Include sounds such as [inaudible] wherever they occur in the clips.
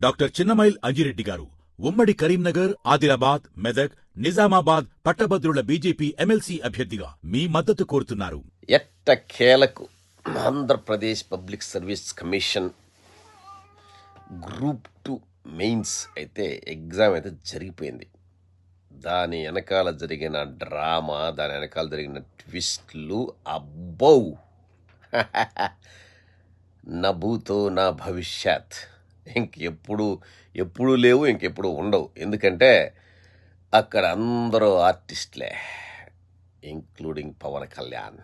Doctor Chinnamail Anji Reddy గారు ఉమ్మడి కరీంనగర్ ఆదిలాబాద్ మెదక్ నిజామాబాద్ పట్టభద్రుల బీజేపీ ఎమ్మెల్సీ అభ్యర్థిగా మీ మద్దతు కోరుతున్నారు. ఎట్టకేలకు Andhra Pradesh public service commission group two mains అయితే ఎగ్జామ్ అయితే జరిగిపోయింది. దాని వెనకాల జరిగిన డ్రామా దాని వెనకాల జరిగిన ట్విస్ట్లు అబ్బో! [laughs] నభూతో నా భవిష్యత్. ఇంకెప్పుడు ఎప్పుడు లేవు ఇంకెప్పుడు ఉండవు. ఎందుకంటే అక్కడ అందరూ ఆర్టిస్ట్లే ఇంక్లూడింగ్ పవన్ కళ్యాణ్.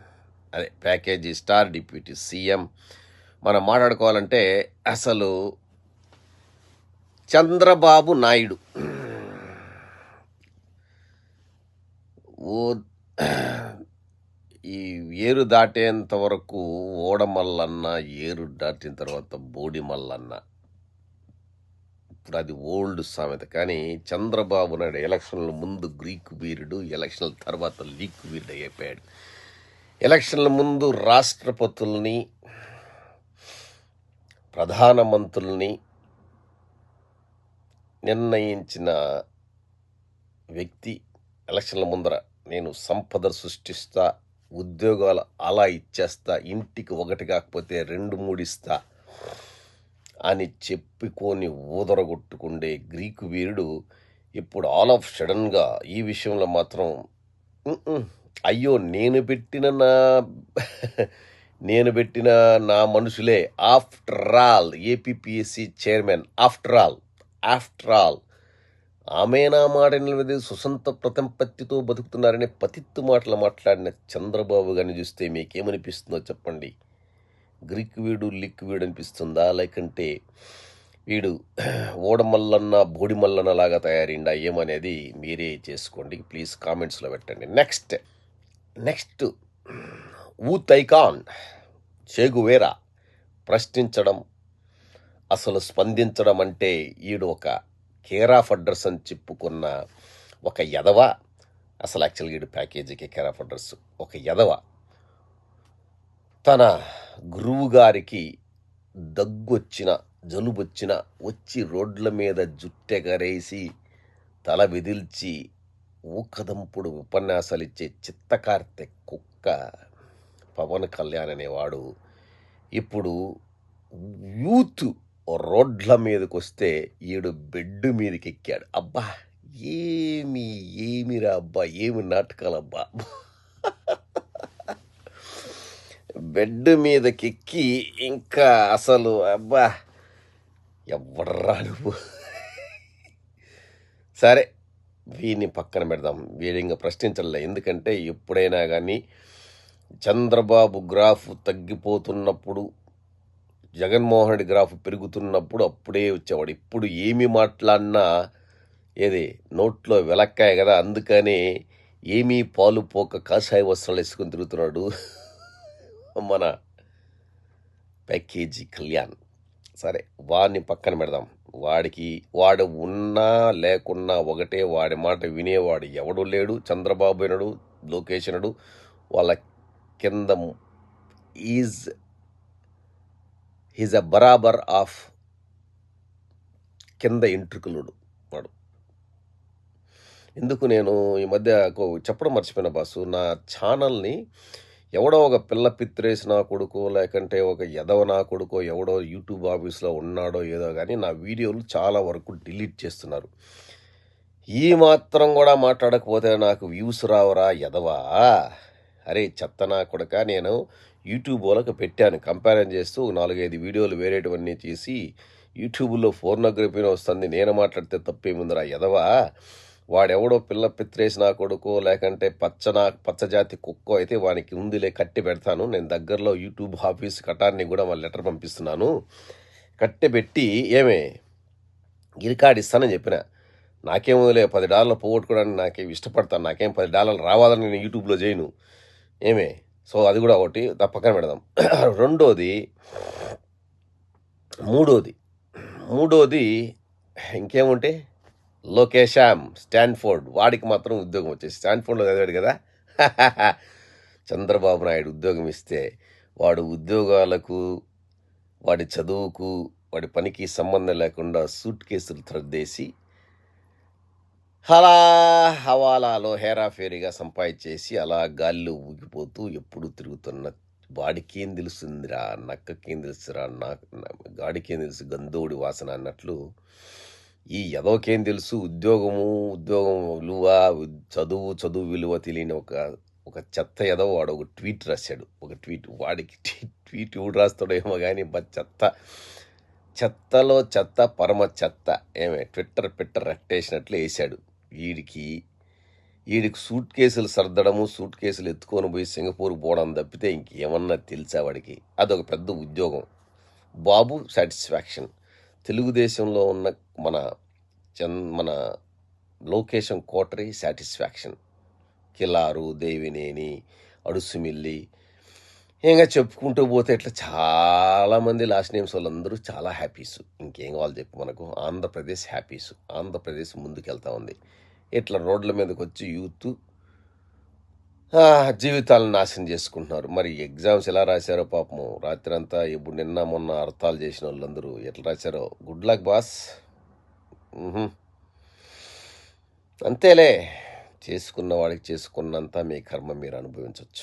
అదే ప్యాకేజీ స్టార్ డిప్యూటీ సీఎం. మనం మాట్లాడుకోవాలంటే అసలు చంద్రబాబు నాయుడు. ఓ ఈ ఏరు దాటేంత వరకు ఓడమల్లన్న ఏరు దాటిన తర్వాత బోడిమల్లన్న ఇప్పుడు అది ఓల్డ్ సామెత. కానీ చంద్రబాబు నాయుడు ఎలక్షన్ల ముందు గ్రీకు వీరుడు ఎలక్షన్ల తర్వాత లీక్ వీరుడు అయిపోయాడు. ఎలక్షన్ల ముందు రాష్ట్రపతుల్ని ప్రధానమంత్రుల్ని నిర్ణయించిన వ్యక్తి ఎలక్షన్ల ముందర నేను సంపద సృష్టిస్తా ఉద్యోగాలు అలా ఇచ్చేస్తా ఇంటికి ఒకటి కాకపోతే రెండు మూడు ఇస్తా. అని చెప్పుకొని ఊదరగొట్టుకుండే గ్రీకు వీరుడు ఇప్పుడు ఆల్ ఆఫ్ సడన్గా ఈ విషయంలో మాత్రం అయ్యో నేను పెట్టిన నా నేను పెట్టిన నా మనుషులే. After all APPSC chairman after all after all. ఆమె నా మాట నిలబడి సుసంత ప్రతంపత్తితో బతుకుతున్నారనే పతిత్తు మాటలు మాట్లాడిన చంద్రబాబు గారిని చూస్తే మీకేమనిపిస్తుందో చెప్పండి. గ్రీక్ వీడు లిక్ వీడు అనిపిస్తుందా? లేకంటే వీడు [clears throat] ఓడమల్లన్న బోడిమల్లన్న లాగా తయారైందా ఏమనేది మీరే చేసుకోండి. ప్లీజ్ కామెంట్స్లో పెట్టండి. Next next youth icon Che Guevara ప్రశ్నించడం అసలు స్పందించడం అంటే ఈడు ఒక కేర్ ఆఫ్ అడ్రస్ అని చెప్పుకున్న ఒక ఎదవ అసలు యాక్చువల్గా ఈడు ప్యాకేజీకి కేర్ ఆఫ్ అడ్రస్. ఒక ఎదవ తన గురువు గారికి దగ్గొచ్చిన జలుబొచ్చిన వచ్చి రోడ్ల మీద జుట్టెగరేసి తల విదిల్చి ఊకదంపుడు ఉపన్యాసాలు ఇచ్చే చిత్తకార్తె కుక్క పవన్ కళ్యాణ్ అనేవాడు ఇప్పుడు యూత్ రోడ్ల మీదకి వస్తే ఈడు బెడ్ మీదకి ఎక్కాడు అబ్బా! ఏమి ఏమిరా అబ్బా? ఏమి నాటకాలబ్బా? బెడ్ మీదకెక్కి ఇంకా అసలు అబ్బా ఎవర్రా నువ్వు? సరే వీని పక్కన పెడదాం. వీడి ఇంకా ప్రశ్నించలే. ఎందుకంటే ఎప్పుడైనా కానీ చంద్రబాబు గ్రాఫ్ తగ్గిపోతున్నప్పుడు జగన్మోహన్ రెడ్డి గ్రాఫ్ పెరుగుతున్నప్పుడు అప్పుడే వచ్చేవాడు. ఇప్పుడు ఏమి మాట్లాడినా ఏది నోట్లో వెలక్కాయ కదా అందుకనే ఏమీ పాలు పోక కాషాయ వస్త్రాలు వేసుకొని తిరుగుతున్నాడు. మన ప్యాకేజీ కళ్యాణ్. సరే వాడిని పక్కన పెడదాం. వాడికి వాడు ఉన్నా లేకున్నా ఒకటే వాడి మాట వినేవాడు ఎవడు లేడు. చంద్రబాబు వినడు లోకేష్ వాళ్ళ కింద ఈజ్ హీజ్ అ బరాబర్ ఆఫ్ కింద ఇంట్రుకులుడు వాడు. ఎందుకు నేను ఈ మధ్య చెప్పడం మర్చిపోయిన బాసు నా ఛానల్ని ఎవడో ఒక పిల్ల పిత్రేసి నా కొడుకో లేకంటే ఒక ఎదవ నా కొడుకో ఎవడో యూట్యూబ్ ఆఫీస్లో ఉన్నాడో ఏదో కానీ నా వీడియోలు చాలా వరకు డిలీట్ చేస్తున్నారు. ఈ మాత్రం కూడా మాట్లాడకపోతే నాకు వ్యూస్ రావరా ఎదవా అరే చెత్త నా కొడక నేను యూట్యూబ్ వాళ్ళకి పెట్టాను. కంపారిజన్ చేస్తూ నాలుగైదు వీడియోలు వేరేటివన్నీ చేసి యూట్యూబ్లో ఫోర్నోగ్రఫీని వస్తుంది నేను మాట్లాడితే తప్పేముందిరా ఎదవా వాడెవడో పిల్ల పిత్రేసిన కొడుకు కొడుకో లేకంటే పచ్చనా పచ్చజాతి కుక్కో అయితే వానికి ఉందిలే కట్టి పెడతాను. నేను దగ్గరలో యూట్యూబ్ ఆఫీస్ కటాన్ని కూడా వాళ్ళ లెటర్ పంపిస్తున్నాను. కట్టి పెట్టి ఏమే? గిరికాడిస్తానని చెప్పిన. నాకేముందిలే పది డాలర్లు పోగొట్టుకోవడానికి నాకేం ఇష్టపడతాను. నాకేం పది డాలర్లు రావాలని నేను యూట్యూబ్లో చేయను. ఏమే? సో అది కూడా ఒకటి. తప్పకనే పెడదాం. [clears throat] రెండోది మూడోది. మూడోది ఇంకేముంటే లోకేశామ్ స్టాన్ఫోర్డ్. వాడికి మాత్రం ఉద్యోగం వచ్చేసి స్టాన్ఫోర్డ్లో చదివాడు కదా? [laughs] చంద్రబాబు నాయుడు ఉద్యోగం ఇస్తే వాడు ఉద్యోగాలకు వాడి చదువుకు వాడి పనికి సంబంధం లేకుండా సూట్ కేసులు త్రద్దేసి అలా హవాలాలో హేరాఫేరీగా సంపాదించేసి అలా గాలిలో ఊగిపోతూ ఎప్పుడు తిరుగుతున్న వాడికేం తెలుస్తుందిరా? నక్కకేం తెలుసురా? నా గాడికేం తెలుసు? గంధోడి వాసన అన్నట్లు ఈ ఎదవకేం తెలుసు? ఉద్యోగము ఉద్యోగం విలువ చదువు చదువు విలువ తెలియని ఒక ఒక చెత్త ఎదవ వాడు ఒక ట్వీట్ రాశాడు. ఒక ట్వీట్ వాడికి ట్వీట్ ఎవడు రాస్తాడో ఏమో కానీ బ చెత్త. చెత్తలో చెత్త పరమ చెత్త. ఏమే ట్విట్టర్ పిట్టర్ రెట్టేసినట్లు వేశాడు. వీడికి వీడికి సూట్ కేసులు సర్దడము సూట్ కేసులు ఎత్తుకొని పోయి సింగపూర్ పోవడం తప్పితే ఇంకేమన్నా తెలుసా వాడికి? అదొక పెద్ద ఉద్యోగం. బాబు సాటిస్ఫాక్షన్. తెలుగుదేశంలో ఉన్న మన చన్ మన లోకేశం కోటరీ సాటిస్ఫాక్షన్. కిలారు దేవినేని అడుసుమిల్లి ఇంకా చెప్పుకుంటూ పోతే ఇట్లా చాలామంది లాస్ట్ నేమ్స్ వాళ్ళందరూ చాలా హ్యాపీస్. ఇంకేం కావాలి చెప్పు మనకు? ఆంధ్రప్రదేశ్ హ్యాపీస్. ఆంధ్రప్రదేశ్ ముందుకెళ్తా ఉంది. ఇట్లా రోడ్ల మీదకి వచ్చి యూత్ జీవితాలను నాశనం చేసుకుంటున్నారు. మరి ఎగ్జామ్స్ ఎలా రాశారో పాపము. రాత్రి అంతా ఇప్పుడు నిన్న మొన్న అర్థాలు చేసిన వాళ్ళందరూ ఎట్లా రాశారో. గుడ్ లక్ బాస్ అంతేలే. చేసుకున్న వాడికి చేసుకున్నంత మీ కర్మ మీరు అనుభవించవచ్చు